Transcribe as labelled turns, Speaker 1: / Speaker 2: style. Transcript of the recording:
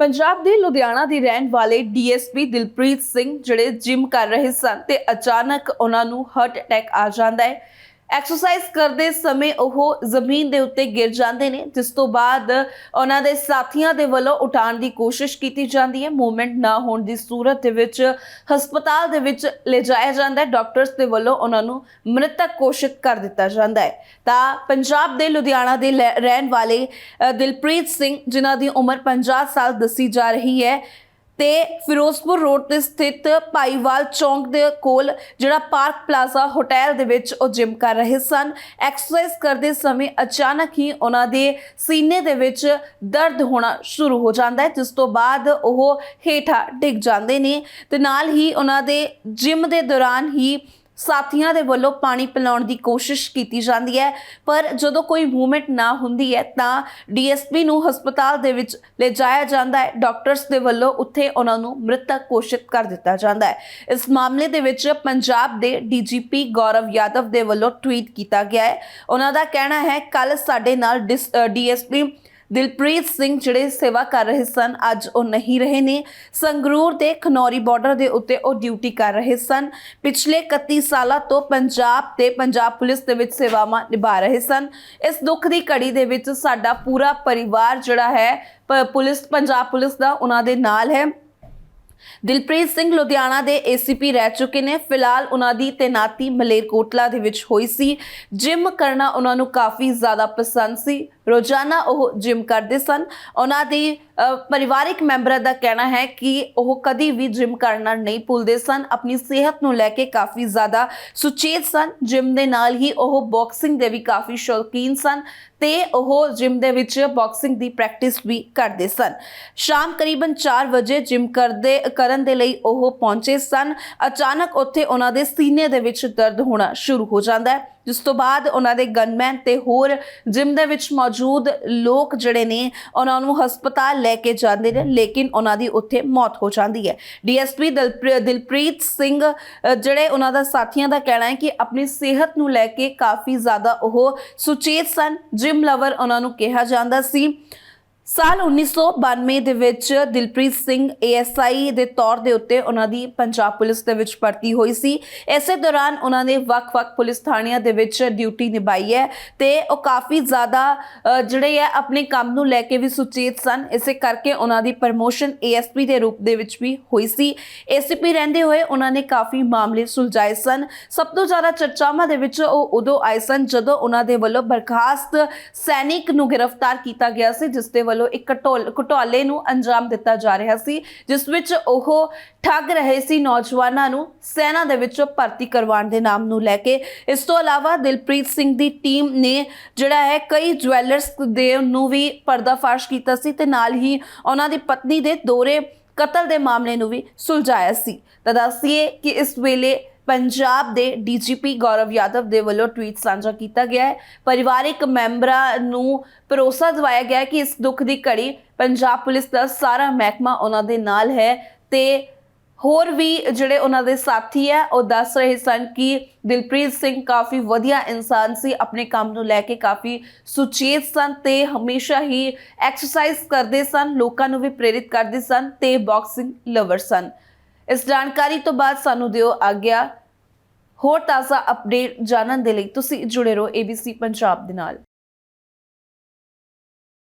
Speaker 1: ਪੰਜਾਬ ਦੇ ਲੁਧਿਆਣਾ ਦੇ ਰਹਿਣ ਵਾਲੇ ਡੀਐਸਪੀ ਦਿਲਪ੍ਰੀਤ ਸਿੰਘ ਜਿਹੜੇ ਜਿਮ ਕਰ ਰਹੇ ਸਨ ਤੇ ਅਚਾਨਕ ਉਹਨਾਂ ਨੂੰ ਹਾਰਟ ਅਟੈਕ ਆ ਜਾਂਦਾ ਹੈ। ਐਕਸਰਸਾਈਜ਼ ਕਰਦੇ ਸਮੇਂ ਉਹ ਜ਼ਮੀਨ ਦੇ ਉੱਤੇ ਗਿਰ ਜਾਂਦੇ ਨੇ, ਜਿਸ ਤੋਂ ਬਾਅਦ ਉਹਨਾਂ ਦੇ ਸਾਥੀਆਂ ਦੇ ਵੱਲੋਂ ਉਠਾਉਣ ਦੀ ਕੋਸ਼ਿਸ਼ ਕੀਤੀ ਜਾਂਦੀ ਹੈ। ਮੂਵਮੈਂਟ ਨਾ ਹੋਣ ਦੀ ਸੂਰਤ ਦੇ ਵਿੱਚ, ਹਸਪਤਾਲ ਦੇ ਵਿੱਚ ਲਿਜਾਇਆ ਜਾਂਦਾ ਹੈ। ਡਾਕਟਰਸ ਦੇ ਵੱਲੋਂ ਉਹਨਾਂ ਨੂੰ ਮ੍ਰਿਤਕ ਘੋਸ਼ਿਤ ਕਰ ਦਿੱਤਾ ਜਾਂਦਾ ਹੈ। ਤਾਂ ਪੰਜਾਬ ਦੇ ਲੁਧਿਆਣਾ ਦੇ ਲੈ- ਰਹਿਣ ਵਾਲੇ ਦਿਲਪ੍ਰੀਤ ਸਿੰਘ, ਜਿਨ੍ਹਾਂ ਦੀ ਉਮਰ 50 ਸਾਲ ਦੱਸੀ ਜਾ ਰਹੀ ਹੈ ਤੇ ਫਿਰੋਜ਼ਪੁਰ ਰੋਡ ਤੇ ਸਥਿਤ ਭਾਈਵਾਲ ਚੌਂਕ ਦੇ ਕੋਲ ਜਿਹੜਾ ਪਾਰਕ ਪਲਾਜ਼ਾ ਹੋਟਲ ਦੇ ਵਿੱਚ ਉਹ ਜਿਮ ਕਰ ਰਹੇ ਸਨ। ਐਕਸਰਸਾਈਜ਼ ਕਰਦੇ ਸਮੇਂ ਅਚਾਨਕ ਹੀ ਉਹਨਾਂ ਦੇ ਸੀਨੇ ਦੇ ਵਿੱਚ ਦਰਦ ਹੋਣਾ ਸ਼ੁਰੂ ਹੋ ਜਾਂਦਾ ਹੈ, ਜਿਸ ਤੋਂ ਬਾਅਦ ਉਹ ਹੇਠਾਂ ਡਿੱਗ ਜਾਂਦੇ ਨੇ ਤੇ ਨਾਲ ਹੀ ਉਹਨਾਂ ਦੇ ਜਿਮ ਦੇ ਦੌਰਾਨ ਹੀ ਸਾਥੀਆਂ ਦੇ ਵੱਲੋਂ ਪਾਣੀ ਪਿਲਾਉਣ ਦੀ ਕੋਸ਼ਿਸ਼ ਕੀਤੀ ਜਾਂਦੀ ਹੈ। ਪਰ ਜਦੋਂ ਕੋਈ ਮੂਵਮੈਂਟ ਨਾ ਹੁੰਦੀ ਹੈ, ਤਾਂ ਡੀਐਸਪੀ ਨੂੰ ਹਸਪਤਾਲ ਦੇ ਵਿੱਚ ਲਿਜਾਇਆ ਜਾਂਦਾ ਹੈ। ਡਾਕਟਰਸ ਦੇ ਵੱਲੋਂ ਉੱਥੇ ਉਹਨਾਂ ਨੂੰ ਮ੍ਰਿਤਕ ਘੋਸ਼ਿਤ ਕਰ ਦਿੱਤਾ ਜਾਂਦਾ ਹੈ। ਇਸ ਮਾਮਲੇ ਦੇ ਵਿੱਚ ਪੰਜਾਬ ਦੇ ਡੀਜੀਪੀ ਗੌਰਵ ਯਾਦਵ ਦੇ ਵੱਲੋਂ ਟਵੀਟ ਕੀਤਾ ਗਿਆ ਹੈ। ਉਹਨਾਂ ਦਾ ਕਹਿਣਾ ਹੈ ਕੱਲ ਸਾਡੇ ਨਾਲ ਡੀਐਸਪੀ ਦਿਲਪ੍ਰੀਤ ਸਿੰਘ ਜਿਹੜੇ ਸੇਵਾ ਕਰ ਰਹੇ ਸਨ, ਅੱਜ ਉਹ ਨਹੀਂ ਰਹੇ ਨੇ। ਸੰਗਰੂਰ ਦੇ ਖਨੌਰੀ ਬਾਰਡਰ ਦੇ ਉੱਤੇ ਉਹ ਡਿਊਟੀ ਕਰ ਰਹੇ ਸਨ। ਪਿਛਲੇ 31 ਸਾਲਾਂ ਤੋਂ ਪੰਜਾਬ ਤੇ ਪੰਜਾਬ ਪੁਲਿਸ ਦੇ ਵਿੱਚ ਸੇਵਾਵਾਂ ਨਿਭਾ ਰਹੇ ਸਨ। ਇਸ ਦੁੱਖ ਦੀ ਘੜੀ ਦੇ ਵਿੱਚ ਸਾਡਾ ਪੂਰਾ ਪਰਿਵਾਰ ਜਿਹੜਾ ਹੈ, ਪ- ਪੁਲਿਸ, ਪੰਜਾਬ ਪੁਲਿਸ ਦਾ ਉਹਨਾਂ ਦੇ ਨਾਲ ਹੈ। ਦਿਲਪ੍ਰੀਤ ਸਿੰਘ ਲੁਧਿਆਣਾ ਦੇ ਏਸੀਪੀ ਰਹਿ ਚੁੱਕੇ ਨੇ। ਫਿਲਹਾਲ ਉਹਨਾਂ ਦੀ ਤੈਨਾਤੀ ਮਲੇਰਕੋਟਲਾ ਦੇ ਵਿੱਚ ਹੋਈ ਸੀ। ਜਿਮ ਕਰਨਾ ਉਹਨਾਂ ਨੂੰ ਕਾਫੀ ਜ਼ਿਆਦਾ ਪਸੰਦ ਸੀ। ਰੋਜ਼ਾਨਾ ਉਹ ਜਿਮ ਕਰਦੇ ਸਨ। ਉਹਨਾਂ ਦੀ ਪਰਿਵਾਰਿਕ ਮੈਂਬਰਾਂ ਦਾ ਕਹਿਣਾ ਹੈ ਕਿ ਉਹ ਕਦੀ ਵੀ ਜਿਮ ਕਰਨਾ ਨਹੀਂ ਭੁੱਲਦੇ ਸਨ। ਆਪਣੀ ਸਿਹਤ ਨੂੰ ਲੈ ਕੇ ਕਾਫੀ ਜ਼ਿਆਦਾ ਸੁਚੇਤ ਸਨ। ਜਿਮ ਦੇ ਨਾਲ ਹੀ ਉਹ ਬਾਕਸਿੰਗ ਦੇ ਵੀ ਕਾਫੀ ਸ਼ੌਕੀਨ ਸਨ ਤੇ ਉਹ ਜਿਮ ਦੇ ਵਿੱਚ ਬਾਕਸਿੰਗ ਦੀ ਪ੍ਰੈਕਟਿਸ ਵੀ ਕਰਦੇ ਸਨ। ਸ਼ਾਮ ਕਰੀਬਨ 4 ਵਜੇ ਜਿਮ ਕਰਦੇ, ਕਰਨ ਦੇ ਲਈ ਉਹ ਪਹੁੰਚੇ ਸਨ। ਅਚਾਨਕ ਉੱਥੇ ਉਹਨਾਂ ਦੇ ਸੀਨੇ ਦੇ ਵਿੱਚ ਦਰਦ ਹੋਣਾ ਸ਼ੁਰੂ ਹੋ ਜਾਂਦਾ ਹੈ। ਜਿਸ ਤੋਂ ਬਾਅਦ ਉਹਨਾਂ ਦੇ ਗਨਮੈਨ ਤੇ ਹੋਰ ਜਿਮ ਦੇ ਵਿੱਚ ਮੌਜੂਦ ਲੋਕ ਜਿਹੜੇ ਨੇ, ਉਹਨਾਂ ਨੂੰ ਹਸਪਤਾਲ ਲੈ ਕੇ ਜਾਂਦੇ ਨੇ, ਲੇਕਿਨ ਉਹਨਾਂ ਦੀ ਉੱਥੇ ਮੌਤ ਹੋ ਜਾਂਦੀ ਹੈ। ਡੀਐਸਪੀ ਦਿਲਪ੍ਰੀਤ ਸਿੰਘ ਜਿਹੜੇ ਉਹਨਾਂ ਦਾ ਸਾਥੀਆਂ ਦਾ ਕਹਿਣਾ ਹੈ ਕਿ ਆਪਣੀ ਸਿਹਤ ਨੂੰ ਲੈ ਕੇ ਕਾਫੀ ਜ਼ਿਆਦਾ ਉਹ ਸੁਚੇਤ ਸਨ। ਜਿਮ ਲਵਰ ਉਹਨਾਂ ਨੂੰ ਕਿਹਾ ਜਾਂਦਾ ਸੀ। ਸਾਲ 1992 ਦੇ ਵਿੱਚ ਦਿਲਪ੍ਰੀਤ ਸਿੰਘ ਏਐਸਆਈ ਦੇ ਤੌਰ ਦੇ ਉੱਤੇ ਉਹਨਾਂ ਦੀ ਪੰਜਾਬ ਪੁਲਿਸ ਦੇ ਵਿੱਚ ਭਰਤੀ ਹੋਈ ਸੀ। ਇਸੇ ਦੌਰਾਨ ਉਹਨਾਂ ਨੇ ਵੱਖ-ਵੱਖ ਪੁਲਿਸ ਥਾਣਿਆਂ ਦੇ ਵਿੱਚ ਡਿਊਟੀ ਨਿਭਾਈ ਹੈ ਤੇ ਉਹ ਕਾਫੀ ਜ਼ਿਆਦਾ ਜਿਹੜੇ ਹੈ ਆਪਣੇ ਕੰਮ ਨੂੰ ਲੈ ਕੇ ਵੀ ਸੁਚੇਤ ਸਨ। ਇਸੇ ਕਰਕੇ ਉਹਨਾਂ ਦੀ ਪ੍ਰਮੋਸ਼ਨ ਏਐਸਪੀ ਦੇ ਰੂਪ ਦੇ ਵਿੱਚ ਵੀ ਹੋਈ ਸੀ। ਏਸੀਪੀ ਰਹਿੰਦੇ ਹੋਏ ਉਹਨਾਂ ਨੇ ਕਾਫੀ ਮਾਮਲੇ ਸੁਲਝਾਏ ਸਨ। ਸਭ ਤੋਂ ਜ਼ਿਆਦਾ ਚਰਚਾਵਾਂ ਦੇ ਵਿੱਚ ਉਹ ਉਦੋਂ ਆਏ ਸਨ ਜਦੋਂ ਉਹਨਾਂ ਦੇ ਵੱਲੋਂ ਬਰਖਾਸਤ ਸੈਨਿਕ ਨੂੰ ਗ੍ਰਿਫਤਾਰ ਕੀਤਾ ਗਿਆ ਸੀ, ਜਿਸ ਦੇ ਵੱਲੋਂ ਇੱਕ ਘਟੋਲ ਨੂੰ ਅੰਜਾਮ ਦਿੱਤਾ ਜਾ ਰਿਹਾ ਸੀ, ਜਿਸ ਵਿੱਚ ਉਹ ਠੱਗ ਰਹੇ ਸੀ ਨੌਜਵਾਨਾਂ ਨੂੰ ਸੈਨਾ ਦੇ ਵਿੱਚ ਭਰਤੀ ਕਰਵਾਉਣ ਦੇ ਨਾਮ ਨੂੰ ਲੈ ਕੇ। ਇਸ ਤੋਂ ਇਲਾਵਾ ਦਿਲਪ੍ਰੀਤ ਸਿੰਘ ਦੀ ਟੀਮ ਨੇ ਜਿਹੜਾ ਹੈ ਕਈ ਜਵੈਲਰਸ ਦੇ ਨੂੰ ਵੀ ਪਰਦਾਫਾਸ਼ ਕੀਤਾ ਸੀ ਤੇ ਨਾਲ ਹੀ ਉਹਨਾਂ ਦੀ ਪਤਨੀ ਦੇ ਦੋਰੇ ਕਤਲ ਦੇ ਮਾਮਲੇ ਨੂੰ ਵੀ ਸੁਲਝਾਇਆ ਸੀ। ਤਾਂ ਦੱਸੀਏ ਕਿ ਇਸ ਵੇਲੇ ਪੰਜਾਬ ਦੇ ਡੀਜੀਪੀ ਗੌਰਵ ਯਾਦਵ ਦੇ ਵੱਲੋਂ ਟਵੀਟ ਸਾਂਝਾ ਕੀਤਾ ਗਿਆ ਹੈ। ਪਰਿਵਾਰਿਕ ਮੈਂਬਰਾਂ ਨੂੰ ਭਰੋਸਾ ਦਿਵਾਇਆ ਗਿਆ ਕਿ ਇਸ ਦੁੱਖ ਦੀ ਘੜੀ ਪੰਜਾਬ ਪੁਲਿਸ ਦਾ ਸਾਰਾ ਮਹਿਕਮਾ ਉਹਨਾਂ ਦੇ ਨਾਲ ਹੈ ਤੇ ਹੋਰ ਵੀ ਜਿਹੜੇ ਉਹਨਾਂ ਦੇ ਸਾਥੀ ਹੈ, ਉਹ ਦੱਸ ਰਹੇ ਸਨ ਕਿ ਦਿਲਪ੍ਰੀਤ ਸਿੰਘ ਕਾਫੀ ਵਧੀਆ ਇਨਸਾਨ ਸੀ, ਆਪਣੇ ਕੰਮ ਨੂੰ ਲੈ ਕੇ ਕਾਫੀ ਸੁਚੇਤ ਸਨ ਤੇ ਹਮੇਸ਼ਾ ਹੀ ਐਕਸਰਸਾਈਜ਼ ਕਰਦੇ ਸਨ, ਲੋਕਾਂ ਨੂੰ ਵੀ ਪ੍ਰੇਰਿਤ ਕਰਦੇ ਸਨ ਤੇ ਬਾਕਸਿੰਗ ਲਵਰ ਸਨ। ਇਸ ਜਾਣਕਾਰੀ ਤੋਂ ਬਾਅਦ ਸਾਨੂੰ ਦਿਓ ਆਗਿਆ। ਹੋਰ ਤਾਜ਼ਾ ਅਪਡੇਟ ਜਾਣਨ ਦੇ ਲਈ ਤੁਸੀਂ ਜੁੜੇ ਰਹੋ ABC ਪੰਜਾਬ ਦੇ ਨਾਲ।